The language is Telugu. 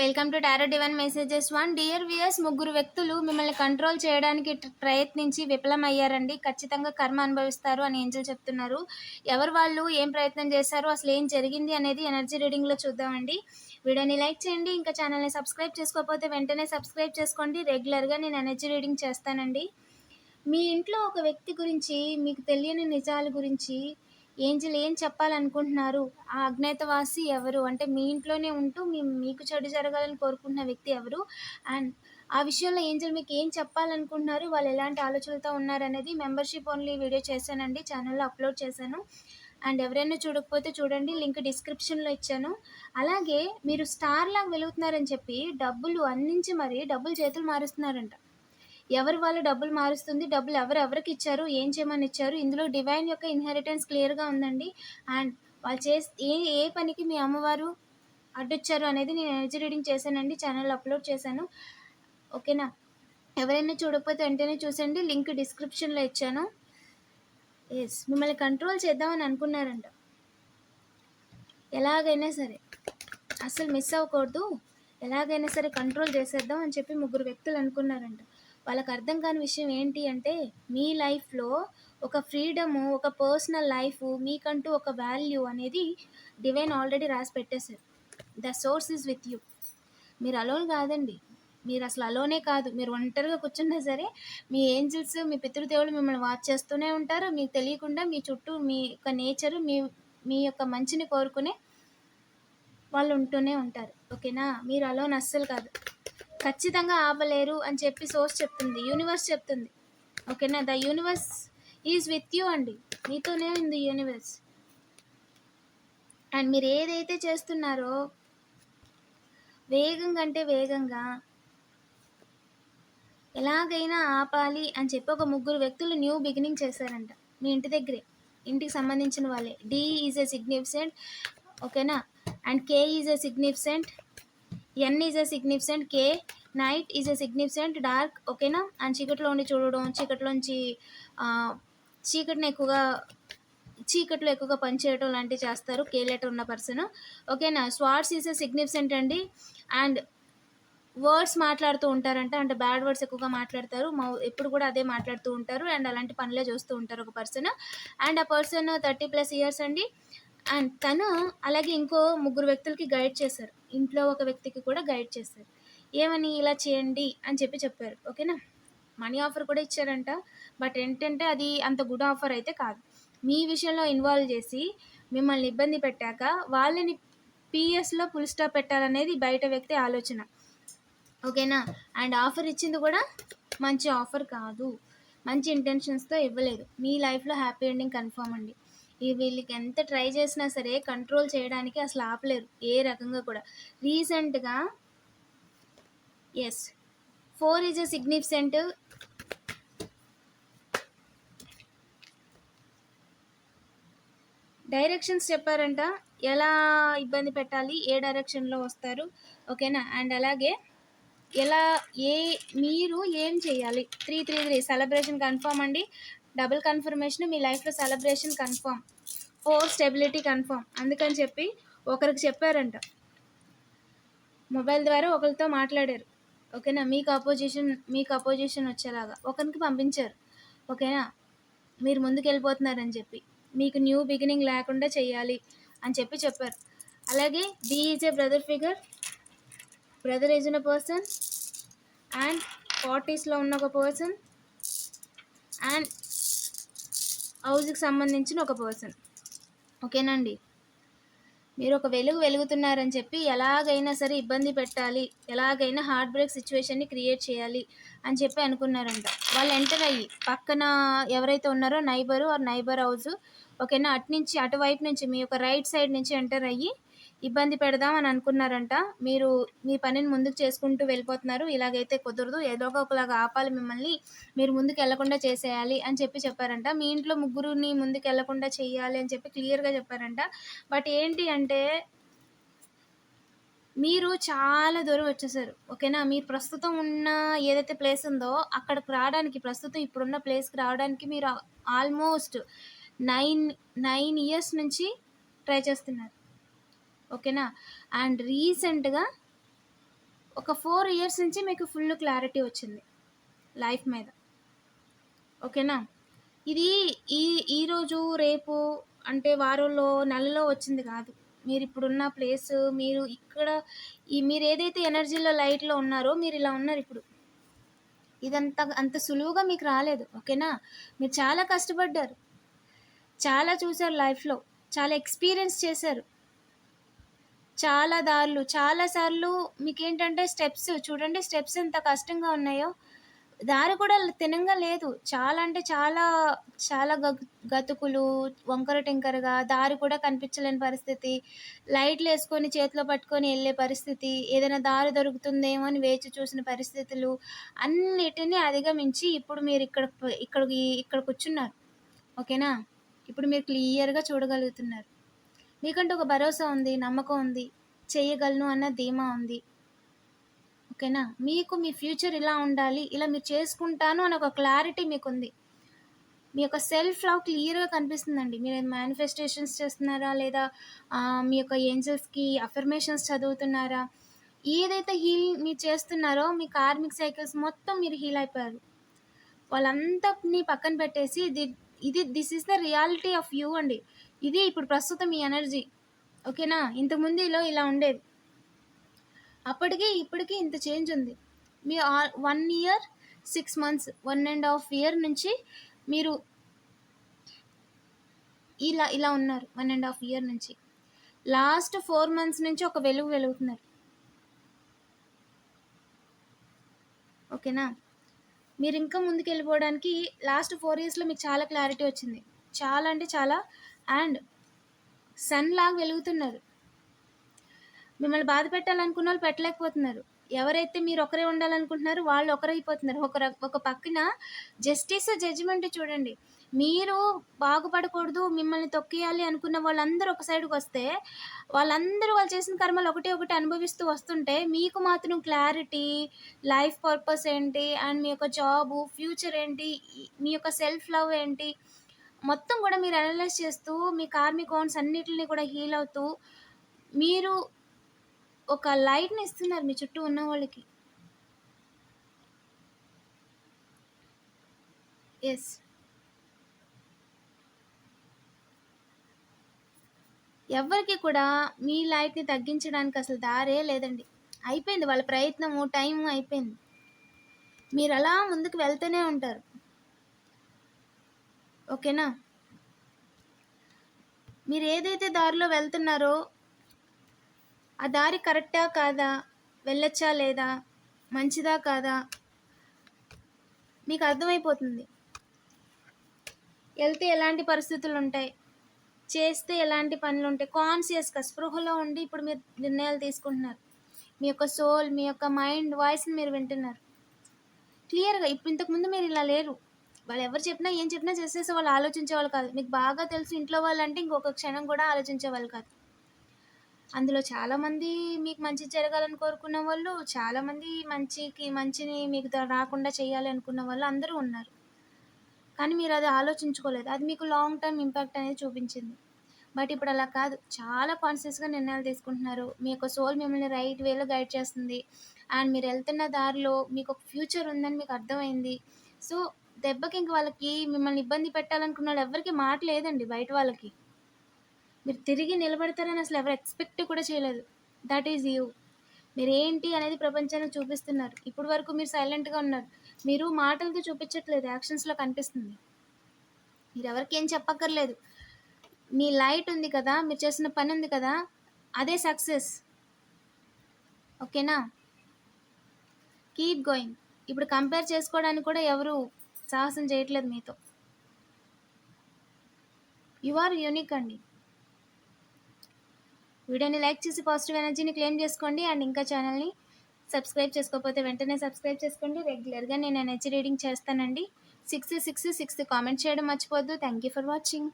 Welcome to tarot divine messages one dear viewers ముగ్గురు వ్యక్తులు మిమ్మల్ని కంట్రోల్ చేయడానికి ప్రయత్నించి విఫలమయ్యారండి. ఖచ్చితంగా కర్మ అనుభవిస్తారు అని ఏంజల్ చెప్తున్నారు. ఎవరు వాళ్ళు ఏం ప్రయత్నం చేశారు అసలు ఏం జరిగింది అనేది ఎనర్జీ రీడింగ్లో చూద్దామండి. వీడియోని లైక్ చేయండి ఇంకా ఛానల్ని సబ్స్క్రైబ్ చేసుకోకపోతే వెంటనే సబ్స్క్రైబ్ చేసుకోండి. రెగ్యులర్గా నేను ఎనర్జీ రీడింగ్ చేస్తానండి. మీ ఇంట్లో ఒక వ్యక్తి గురించి మీకు తెలియని నిజాల గురించి ఏంజిల్ ఏం చెప్పాలనుకుంటున్నారు? ఆ అజ్ఞాతవాసి ఎవరు? అంటే మీ ఇంట్లోనే ఉంటూ మీ మీకు చెడు జరగాలని కోరుకుంటున్న వ్యక్తి ఎవరు? అండ్ ఆ విషయంలో ఏంజిల్ మీకు ఏం చెప్పాలనుకుంటున్నారు? వాళ్ళు ఎలాంటి ఆలోచనలతో ఉన్నారనేది మెంబర్షిప్ ఓన్లీ వీడియో చేశానండి. ఛానల్లో అప్లోడ్ చేశాను. అండ్ ఎవరైనా చూడకపోతే చూడండి. లింక్ డిస్క్రిప్షన్లో ఇచ్చాను. అలాగే మీరు స్టార్ లాగా వెలుగుతున్నారని చెప్పి డబ్బులు అందించి మరి డబ్బులు చేతులు మారుస్తున్నారంట. ఎవరు వాళ్ళు డబ్బులు మారుస్తుంది డబ్బులు ఎవరు ఎవరికి ఇచ్చారు ఏం చేయమని ఇచ్చారు ఇందులో డివైన్ యొక్క ఇన్హెరిటెన్స్ క్లియర్గా ఉందండి. అండ్ వాళ్ళు చేసి ఏ ఏ పనికి మీ అమ్మవారు అడ్డొచ్చారు అనేది నేను ఎనర్జీ రీడింగ్ చేశానండి ఛానల్ అప్లోడ్ చేశాను. ఓకేనా ఎవరైనా చూడకపోతే వెంటనే చూసండి లింక్ డిస్క్రిప్షన్లో ఇచ్చాను. ఎస్ మిమ్మల్ని కంట్రోల్ చేద్దామని అనుకున్నారంట. ఎలాగైనా సరే అసలు మిస్ అవ్వకూడదు. ఎలాగైనా సరే కంట్రోల్ చేసేద్దాం అని చెప్పి ముగ్గురు వ్యక్తులు అనుకున్నారంట. వాళ్ళకి అర్థం కాని విషయం ఏంటి అంటే మీ లైఫ్లో ఒక ఫ్రీడము ఒక పర్సనల్ లైఫ్ మీకంటూ ఒక వాల్యూ అనేది డివైన్ ఆల్రెడీ రాసి పెట్టేశారు. The source is with you. మీరు అలోన్ కాదండి. మీరు అసలు అలోనే కాదు. మీరు ఒంటరిగా కూర్చున్నా సరే మీ ఏంజల్స్ మీ పితృదేవులు మిమ్మల్ని వాచ్ చేస్తూనే ఉంటారు. మీకు తెలియకుండా మీ చుట్టూ మీ యొక్క నేచరు మీ మీ యొక్క మంచిని కోరుకునే వాళ్ళు ఉంటూనే ఉంటారు. ఓకేనా? మీరు అలోన్ అస్సలు కాదు. ఖచ్చితంగా ఆపలేరు అని చెప్పి సోర్స్ చెప్తుంది. యూనివర్స్ చెప్తుంది. ఓకేనా? The universe is with you అండి. మీతోనే ఉంది యూనివర్స్. అండ్ మీరు ఏదైతే చేస్తున్నారో వేగంగా అంటే వేగంగా ఎలాగైనా ఆపాలి అని చెప్పి ఒక ముగ్గురు వ్యక్తులు న్యూ బిగినింగ్ చేశారంట. మీ ఇంటి దగ్గరే. ఇంటికి సంబంధించిన వాళ్ళే. డి ఈజ్ ఎ సిగ్నిఫిసెంట్ ఓకేనా? And K is a significant N is a significant K night is a significant dark ఓకేనా అండ్ చీకట్లో ఉండి చూడడం చీకట్లోంచి చీకటిని ఎక్కువగా చీకట్లో ఎక్కువగా పనిచేయడం లాంటివి చేస్తారు కే లెటర్ ఉన్న పర్సన్ ఓకేనా స్వార్ట్స్ ఈజ్ ఎ సిగ్నిఫికెంట్ అండి. అండ్ వర్డ్స్ మాట్లాడుతూ ఉంటారంట అంటే బ్యాడ్ వర్డ్స్ ఎక్కువగా మాట్లాడతారు. మౌ ఎప్పుడు కూడా అదే మాట్లాడుతూ ఉంటారు. అండ్ అలాంటి పనులే చూస్తూ ఉంటారు ఒక పర్సన్ అండ్ ఆ పర్సన్ థర్టీ ప్లస్ ఇయర్స్ అండి. అండ్ తను అలాగే ఇంకో ముగ్గురు వ్యక్తులకి గైడ్ చేశారు. ఇంట్లో ఒక వ్యక్తికి కూడా గైడ్ చేశారు. ఏమని ఇలా చేయండి అని చెప్పి చెప్పారు. ఓకేనా? మనీ ఆఫర్ కూడా ఇచ్చారంట. బట్ ఏంటంటే అది అంత గుడ్ ఆఫర్ అయితే కాదు. మీ విషయంలో ఇన్వాల్వ్ చేసి మిమ్మల్ని ఇబ్బంది పెట్టాక వాళ్ళని పిఎస్లో ఫుల్ స్టాప్ పెట్టాలనేది బయట వ్యక్తి ఆలోచన. ఓకేనా? అండ్ ఆఫర్ ఇచ్చింది కూడా మంచి ఆఫర్ కాదు. మంచి ఇంటెన్షన్స్తో ఇవ్వలేదు. మీ లైఫ్లో హ్యాపీ ఎండింగ్ కన్ఫర్మ్ అండి. ఈ వీళ్ళకి ఎంత ట్రై చేసినా సరే కంట్రోల్ చేయడానికి అసలు ఆపలేరు. ఏ రకంగా కూడా. రీసెంట్గా S four is a significant directions చెప్పారంట. ఎలా ఇబ్బంది పెట్టాలి? ఏ డైరెక్షన్లో వస్తారు? ఓకేనా? అండ్ అలాగే ఎలా ఏ మీరు ఏం చేయాలి? Three three three celebration confirm అండి. డబుల్ కన్ఫర్మేషన్ మీ లైఫ్లో celebration confirm four stability confirm అందుకని చెప్పి ఒకరికి చెప్పారంట. మొబైల్ ద్వారా ఒకరితో మాట్లాడారు. ఓకేనా? మీకు అపోజిషన్ మీకు అపోజిషన్ వచ్చేలాగా. ఒకరికి పంపించారు. ఓకేనా? మీరు ముందుకు వెళ్ళిపోతున్నారని చెప్పి. మీకు న్యూ బిగినింగ్ లేకుండా చేయాలి అని చెప్పి చెప్పారు. అలాగే B is a brother figure brother is a person and ఫార్టీస్లో ఉన్న ఒక పర్సన్ అండ్ హౌస్కి సంబంధించిన ఒక పర్సన్ ఓకేనండి మీరు ఒక వెలుగు వెలుగుతున్నారని చెప్పి ఎలాగైనా సరే ఇబ్బంది పెట్టాలి ఎలాగైనా హార్ట్ బ్రేక్ సిచ్యువేషన్ని క్రియేట్ చేయాలి అని చెప్పి అనుకున్నారంట. వాళ్ళు ఎంటర్ అయ్యి పక్కన ఎవరైతే ఉన్నారో నైబరు ఆర్ నైబర్ హౌస్ ఓకేనా? అటు నుంచి అటువైపు నుంచి మీ యొక్క రైట్ సైడ్ నుంచి ఎంటర్ అయ్యి ఇబ్బంది పెడదాం అని అనుకున్నారంట. మీరు మీ పనిని ముందుకు చేసుకుంటూ వెళ్ళిపోతున్నారు. ఇలాగైతే కుదరదు. ఏదో ఒకలాగా ఆపాలి మిమ్మల్ని. మీరు ముందుకు వెళ్ళకుండా చేసేయాలి అని చెప్పి చెప్పారంట. మీ ఇంట్లో ముగ్గురుని ముందుకు వెళ్ళకుండా చేయాలి అని చెప్పి క్లియర్గా చెప్పారంట. బట్ ఏంటి అంటే మీరు చాలా దూరం వచ్చేసారు. ఓకేనా? మీరు ప్రస్తుతం ఉన్న ఏదైతే ప్లేస్ ఉందో అక్కడికి రావడానికి ప్రస్తుతం ఇప్పుడున్న ప్లేస్కి రావడానికి మీరు ఆల్మోస్ట్ నైన్ నైన్ ఇయర్స్ నుంచి ట్రై చేస్తున్నారు. ఓకేనా? అండ్ రీసెంట్గా ఒక ఫోర్ ఇయర్స్ నుంచి మీకు ఫుల్ క్లారిటీ వచ్చింది లైఫ్ మీద. ఓకేనా? ఇది ఈ ఈరోజు రేపు అంటే వారంలో నెలలో వచ్చింది కాదు. మీరు ఇప్పుడున్న ప్లేస్ మీరు ఇక్కడ ఈ మీరు ఏదైతే ఎనర్జీలో లైట్లో ఉన్నారో మీరు ఇలా ఉన్నారు ఇప్పుడు. ఇదంత అంత సులువుగా మీకు రాలేదు ఓకేనా? మీరు చాలా కష్టపడ్డారు. చాలా చూశారు లైఫ్లో. చాలా ఎక్స్పీరియన్స్ చేశారు. చాలా దారులు చాలాసార్లు మీకు ఏంటంటే స్టెప్స్ చూడండి స్టెప్స్ ఎంత కష్టంగా ఉన్నాయో. దారి కూడా తినంగా లేదు. చాలా అంటే చాలా చాలా గ గతుకులు వంకర టింకరగా దారి కూడా కనిపించలేని పరిస్థితి. లైట్లు వేసుకొని చేతిలో పట్టుకొని వెళ్ళే పరిస్థితి ఏదైనా దారి దొరుకుతుందేమో అని వేచి చూసిన పరిస్థితులు అన్నిటినీ అధిగమించి ఇప్పుడు మీరు ఇక్కడ ఇక్కడికి ఇక్కడ కూర్చున్నారు. ఓకేనా? ఇప్పుడు మీరు క్లియర్గా చూడగలుగుతున్నారు. మీకంటే ఒక భరోసా ఉంది నమ్మకం ఉంది చేయగలను అన్న ధీమా ఉంది. ఓకేనా? మీకు మీ ఫ్యూచర్ ఇలా ఉండాలి ఇలా మీరు చేసుకుంటాను అని ఒక క్లారిటీ మీకు ఉంది మీ యొక్క సెల్ఫ్ లవ్ క్లియర్గా కనిపిస్తుందండి. మీరు మేనిఫెస్టేషన్స్ చేస్తున్నారా? లేదా మీ యొక్క ఏంజల్స్కి అఫర్మేషన్స్ చదువుతున్నారా? ఏదైతే హీల్ మీరు చేస్తున్నారో మీ కార్మిక్ సైకిల్స్ మొత్తం మీరు హీల్ అయిపోయారు. వాళ్ళంతా పక్కన పెట్టేసి ఇది ఇది this is the reality of you అండి. ఇది ఇప్పుడు ప్రస్తుతం ఈ ఎనర్జీ. ఓకేనా? ఇంతకుముందు ఇలా ఇలా ఉండేది. అప్పటికి ఇప్పటికి ఇంత చేంజ్ ఉంది. మీ one year six months one and half year నుంచి మీరు ఇలా ఇలా ఉన్నారు వన్ అండ్ హాఫ్ ఇయర్ నుంచి. లాస్ట్ ఫోర్ మంత్స్ నుంచి ఒక వెలుగు వెలుగుతున్నారు. ఓకేనా? మీరు ఇంకా ముందుకు వెళ్ళిపోవడానికి లాస్ట్ ఫోర్ ఇయర్స్లో మీకు చాలా క్లారిటీ వచ్చింది. చాలా అంటే చాలా అండ్ సన్ లాగా వెలుగుతున్నారు. మిమ్మల్ని బాధ పెట్టాలనుకున్న వాళ్ళు పెట్టలేకపోతున్నారు. ఎవరైతే మీరు ఒకరే ఉండాలనుకుంటున్నారో వాళ్ళు ఒకరైపోతున్నారు ఒక ఒక పక్కన జస్టిస్ జడ్జిమెంట్ చూడండి. మీరు బాగుపడకూడదు మిమ్మల్ని తొక్కేయాలి అనుకున్న వాళ్ళందరూ ఒక సైడ్కి వస్తే వాళ్ళందరూ వాళ్ళు చేసిన కర్మలు ఒకటి ఒకటి అనుభవిస్తూ వస్తుంటే మీకు మాత్రం క్లారిటీ లైఫ్ పర్పస్ ఏంటి? అండ్ మీ యొక్క జాబు ఫ్యూచర్ ఏంటి? మీ యొక్క సెల్ఫ్ లవ్ ఏంటి? మొత్తం కూడా మీరు అనలైజ్ చేస్తూ మీ కార్మిక్ ఓన్స్ అన్నిటిని కూడా హీల్ అవుతూ మీరు ఒక లైట్ని ఇస్తున్నారు మీ చుట్టూ ఉన్న వాళ్ళకి. ఎస్ ఎవరికి కూడా మీ లైట్ని తగ్గించడానికి అసలు దారే లేదండి. అయిపోయింది వాళ్ళ ప్రయత్నము టైం అయిపోయింది. మీరు అలా ముందుకు వెళ్తూనే ఉంటారు. ఓకేనా? మీరు ఏదైతే దారిలో వెళ్తున్నారో ఆ దారి కరెక్టా కాదా? వెళ్ళొచ్చా లేదా? మంచిదా కాదా? మీకు అర్థమైపోతుంది. వెళ్తే ఎలాంటి పరిస్థితులు ఉంటాయి చేస్తే ఎలాంటి పనులు ఉంటాయి కాన్షియస్గా స్పృహలో ఉండి ఇప్పుడు మీరు నిర్ణయాలు తీసుకుంటున్నారు. మీ యొక్క సోల్ మీ యొక్క మైండ్ వాయిస్ని మీరు వింటున్నారు. క్లియర్గా ఇప్పుడు ఇంతకుముందు మీరు ఇలా లేరు. వాళ్ళు ఎవరు చెప్పినా ఏం చెప్పినా చేసేసి వాళ్ళు ఆలోచించే వాళ్ళు కాదు. మీకు బాగా తెలుసు ఇంట్లో వాళ్ళు అంటే ఇంకొక క్షణం కూడా ఆలోచించే వాళ్ళు కాదు. అందులో చాలామంది మీకు మంచి జరగాలని కోరుకున్న వాళ్ళు చాలామంది మంచికి మంచిని మీకు రాకుండా చేయాలి అనుకున్న వాళ్ళు అందరూ ఉన్నారు. కానీ మీరు అది ఆలోచించుకోలేదు. అది మీకు లాంగ్ టర్మ్ ఇంపాక్ట్ అనేది చూపించింది. బట్ ఇప్పుడు అలా కాదు. చాలా కాన్షియస్గా నిర్ణయాలు తీసుకుంటున్నారు. మీ యొక్క సోల్ మిమ్మల్ని రైట్ వేలో గైడ్ చేస్తుంది. అండ్ మీరు వెళ్తున్న దారిలో మీకు ఒక ఫ్యూచర్ ఉందని మీకు అర్థమైంది. సో దెబ్బకి ఇంక వాళ్ళకి మిమ్మల్ని ఇబ్బంది పెట్టాలనుకున్న వాళ్ళు ఎవరికి మాట లేదండి బయట వాళ్ళకి. మీరు తిరిగి నిలబడతారని అసలు ఎవరు ఎక్స్పెక్ట్ కూడా చేయలేదు. దట్ ఈజ్ యూ మీరు ఏంటి అనేది ప్రపంచానికి చూపిస్తున్నారు. ఇప్పటి వరకు మీరు సైలెంట్గా ఉన్నారు. మీరు మాటలతో చూపించట్లేదు. యాక్షన్స్లో కనిపిస్తుంది. మీరు ఎవరికి ఏం చెప్పక్కర్లేదు. మీ లైట్ ఉంది కదా మీరు చేసిన పని ఉంది కదా అదే సక్సెస్ ఓకేనా కీప్ గోయింగ్ ఇప్పుడు కంపేర్ చేసుకోవడానికి కూడా ఎవరు సాహసం చేయట్లేదు మీతో. యు ఆర్ యూనిక్ అండి. వీడియోని లైక్ చేసి పాజిటివ్ ఎనర్జీని క్లెయిమ్ చేసుకోండి అండ్ ఇంకా ఛానల్ని సబ్స్క్రైబ్ చేసుకోకపోతే వెంటనే సబ్స్క్రైబ్ చేసుకోండి. రెగ్యులర్గా నేను ఎనర్జీ రీడింగ్ చేస్తానండి. సిక్స్ సిక్స్ సిక్స్ కామెంట్ చేయడం మర్చిపోద్దు థ్యాంక్ యూ ఫర్ వాచింగ్